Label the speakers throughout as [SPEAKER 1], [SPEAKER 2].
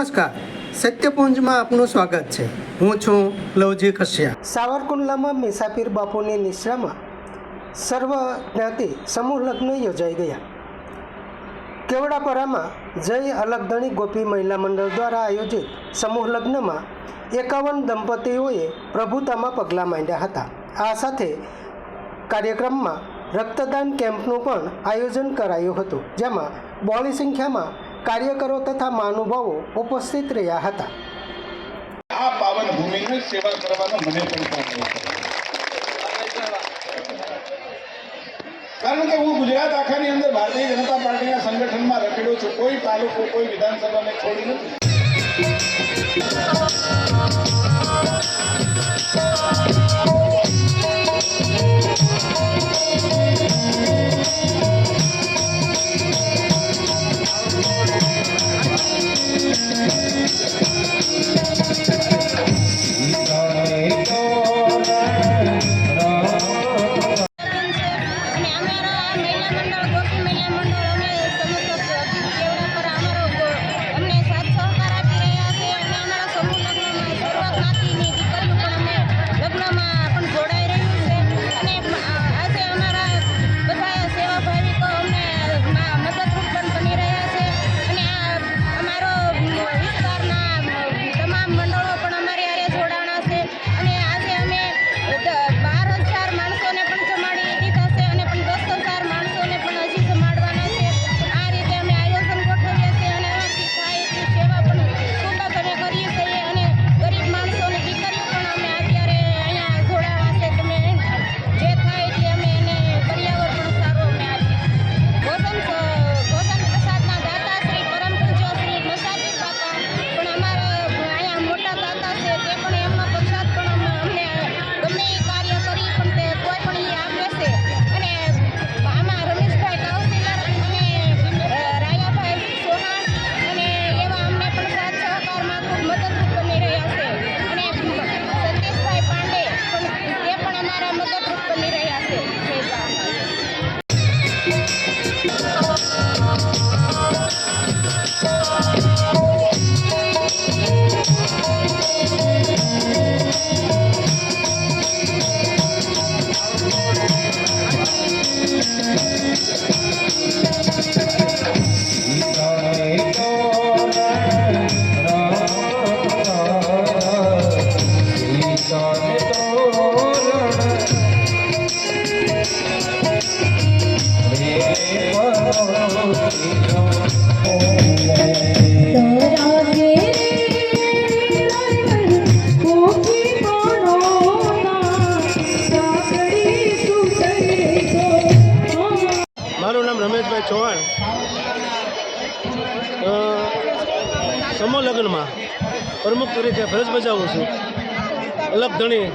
[SPEAKER 1] નમસ્કાર. સત્યપુંજમાં આપનું સ્વાગત છે. હું છું લવજી કશ્યા સાવરકુંડલામાં મુસાફિર બાપુની નિશ્રામાં સર્વ જ્ઞાતિ સમૂહ લગ્ન યોજાઈ ગયા. કેવડાપરામાં જય અલગધણી ગોપી મહિલા મંડળ દ્વારા આયોજિત સમૂહ લગ્નમાં એકાવન દંપતીઓએ પ્રભુતામાં પગલાં માંડ્યા હતા. આ સાથે કાર્યક્રમમાં રક્તદાન કેમ્પનું પણ આયોજન કરાયું હતું, જેમાં બહોળી સંખ્યામાં કાર્યકરો તથા મહાનુભાવો ઉપસ્થિત રહ્યા હતા.
[SPEAKER 2] આ પાવન ભૂમિની સેવા કરવાનો મને પણ કારણ કે હું ગુજરાત આખાની અંદર ભારતીય જનતા પાર્ટીના સંગઠનમાં રખેલો છું. કોઈ તાલુકો, કોઈ વિધાનસભાને છોડી નથી.
[SPEAKER 3] મારું નામ રમેશભાઈ ચૌહાણ. સમૂહ લગ્નમાં પ્રમુખ તરીકે ફરજ બજાવું છું. અલગ ધણી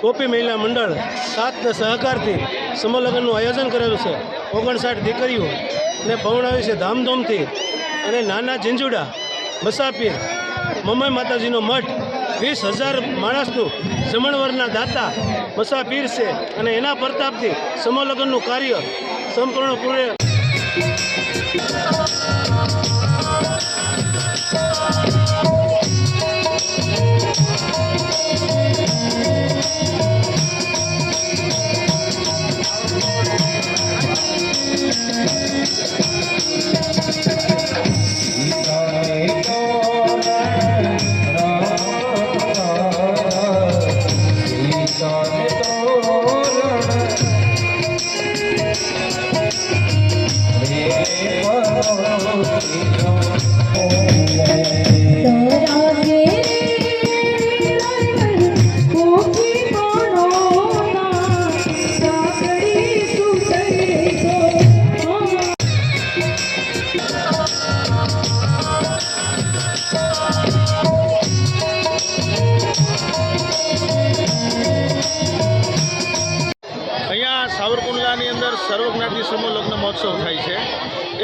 [SPEAKER 3] કોપી મહિલા મંડળ સાથના સહકારથી સમૂહ લગ્નનું આયોજન કરેલું છે. ઓગણસાઠ દીકરીઓ ને પૌણાવી છે ધામધૂમથી. અને નાના ઝીંઝુડા, મસાપીર મમઈ માતાજીનો મઠ, વીસ હજાર માણસનું જમણવરના દાતા મસાપીર છે. અને એના પ્રતાપથી સમલગ્નનું કાર્ય સંપૂર્ણપૂર્ણ
[SPEAKER 4] તારા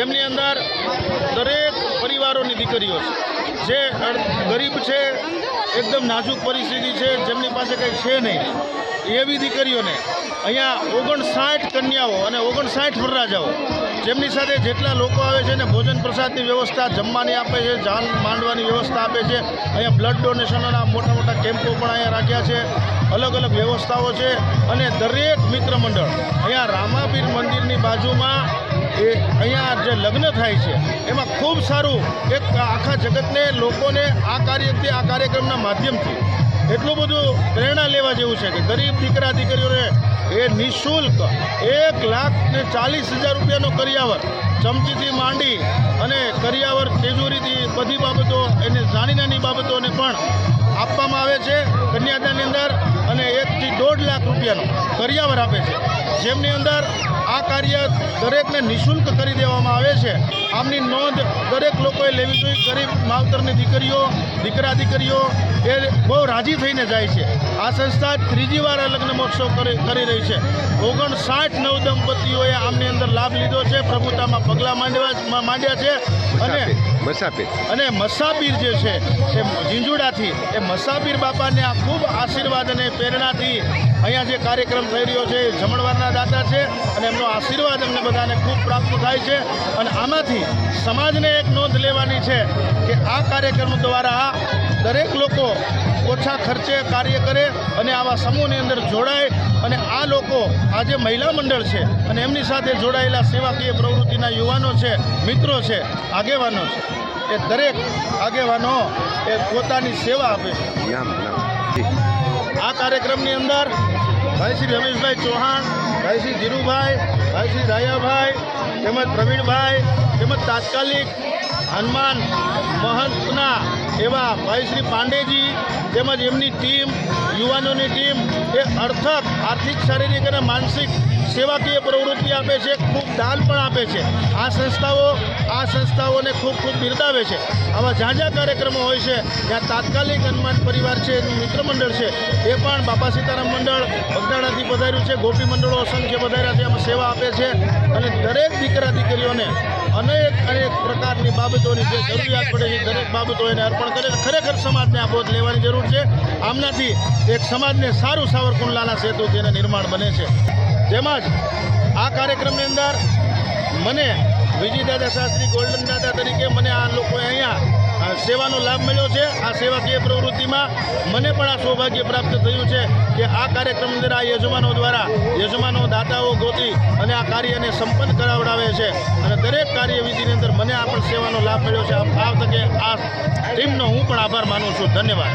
[SPEAKER 3] એમની અંદર દરેક પરિવારોની દીકરીઓ છે. જે ગરીબ છે, એકદમ નાજુક પરિસ્થિતિ છે, જેમની પાસે કંઈ છે નહીં. એવી દીકરીઓને અહીંયા ઓગણસાઠ કન્યાઓ અને ઓગણસાઠ વરરાજાઓ,
[SPEAKER 5] જેમની સાથે જેટલા લોકો આવે છે ને, ભોજન પ્રસાદની વ્યવસ્થા, જમવાની આપે છે, જાન માંડવાની વ્યવસ્થા આપે છે. અહીંયા બ્લડ ડોનેશનના મોટા મોટા કેમ્પો પણ અહીંયા રાખ્યા છે. અલગ અલગ વ્યવસ્થાઓ છે અને દરેક મિત્ર મંડળ અહીંયા રામાપીર મંદિરની બાજુમાં એ અહીંયા જે લગ્ન થાય છે, એમાં ખૂબ સારું એક આખા જગતને લોકોને આ કાર્યથી આ કાર્યક્રમના માધ્યમથી એટલું બધું પ્રેરણા લેવા જેવું છે કે ગરીબ દીકરા દીકરીઓને એ નિઃશુલ્ક એક લાખ ને ચાલીસ હજાર રૂપિયાનો કરિયાવર, ચમચીથી માંડી અને કરિયાવર, તેજુરીથી બધી બાબતો, એને નાની નાની બાબતોને પણ આપવામાં આવે છે. કન્યાદાનની અંદર અને એકથી દોઢ લાખ રૂપિયાનો કરિયાવર આપે છે. જેમની અંદર આ કાર્ય દરેકને નિઃશુલ્ક કરી દેવામાં આવે છે. આમની નોંધ દરેક લોકોએ લેવી જોઈએ. ગરીબ માવતરની દીકરીઓ, દીકરા દીકરીઓ, એ બહુ રાજી થઈને જાય છે. આ સંસ્થા ત્રીજી વાર આ લગ્ન મહોત્સવ કરી રહી છે. ઓગણસાઠ નવ દંપતીઓએ આમની અંદર લાભ લીધો છે. પ્રભુતામાં પગલાં માંડવા, માંડ્યા છે. અને
[SPEAKER 6] મસાપે
[SPEAKER 5] અને મસાપીર જે છે, એ ઝીંઝુડાથી, એ મસાપીર બાપાને આ ખૂબ આશીર્વાદ અને પ્રેરણાથી અહીંયા જે કાર્યક્રમ થઈ રહ્યો છે એ જમણવારના દાતા છે અને એમનો આશીર્વાદ અમને બધાને ખૂબ પ્રાપ્ત થાય છે. અને આમાંથી સમાજને એક નોંધ લેવાની છે કે આ કાર્યક્રમ દ્વારા દરેક લોકો ઓછા ખર્ચે કાર્ય કરે અને આવા સમૂહની અંદર જોડાય અને આ લોકો આજે મહિલા મંડળ છે અને એમની સાથે જોડાયેલા સેવાકીય પ્રવૃત્તિના યુવાનો છે મિત્રો છે આગેવાનો છે. એ દરેક આગેવાનો એ પોતાની સેવા આપે છે. આ કાર્યક્રમની અંદર ભાઈ શ્રી રમેશભાઈ ચૌહાણ, ભાઈ શ્રી ધીરુભાઈ, ભાઈ શ્રી રાયાભાઈ, તેમજ પ્રવીણભાઈ, તેમજ તાત્કાલિક હનુમાન મહંતના એવા ભાઈ શ્રી પાંડેજી, તેમજ એમની ટીમ, યુવાનોની ટીમ, એ અર્થક આર્થિક, શારીરિક અને માનસિક સેવાકીય પ્રવૃત્તિ આપે છે, ખૂબ દાન પણ આપે છે. આ સંસ્થાઓ સંસ્થાઓને ખૂબ ખૂબ બિરદાવે છે. આવા જ્યાં જ્યાં કાર્યક્રમો હોય છે ત્યાં તાત્કાલિક હનુમાન પરિવાર છે, એનું મિત્ર મંડળ છે, એ પણ બાપા સીતારામ મંડળ, બગદાણાથી પધાર્યું છે, ગોપી મંડળો અસંખ્ય પધાર્યા છે એમાં સેવા આપે છે અને દરેક દીકરા દીકરીઓને અનેક અનેક પ્રકારની બાબતોની જે જરૂરિયાત પડે છે, દરેક બાબતો એને અર્પણ કરે ખરેખર સમાજને આ બોધ લેવાની જરૂર છે. આમનાથી એક સમાજને સારું સાવરકુંડલાના સેતુથી એને નિર્માણ બને છે. તેમજ આ કાર્યક્રમની અંદર મને વિજયદાદા શાસ્ત્રી ગોલ્ડન દાદા તરીકે મને આ લોકોએ અહીંયા સેવાનો લાભ મળ્યો છે. આ સેવાકીય પ્રવૃત્તિમાં મને પણ આ સૌભાગ્ય પ્રાપ્ત થયું છે કે આ કાર્યક્રમ અંદર આ યજમાનો દ્વારા યજમાનો દાતાઓ ગોતી અને આ કાર્યને સંપન્ન કરાવડાવે છે. અને દરેક કાર્યવિધિની અંદર મને આ પણ સેવાનો લાભ મળ્યો છે. આ તકે આ ટીમનો હું પણ આભાર માનું છું. ધન્યવાદ.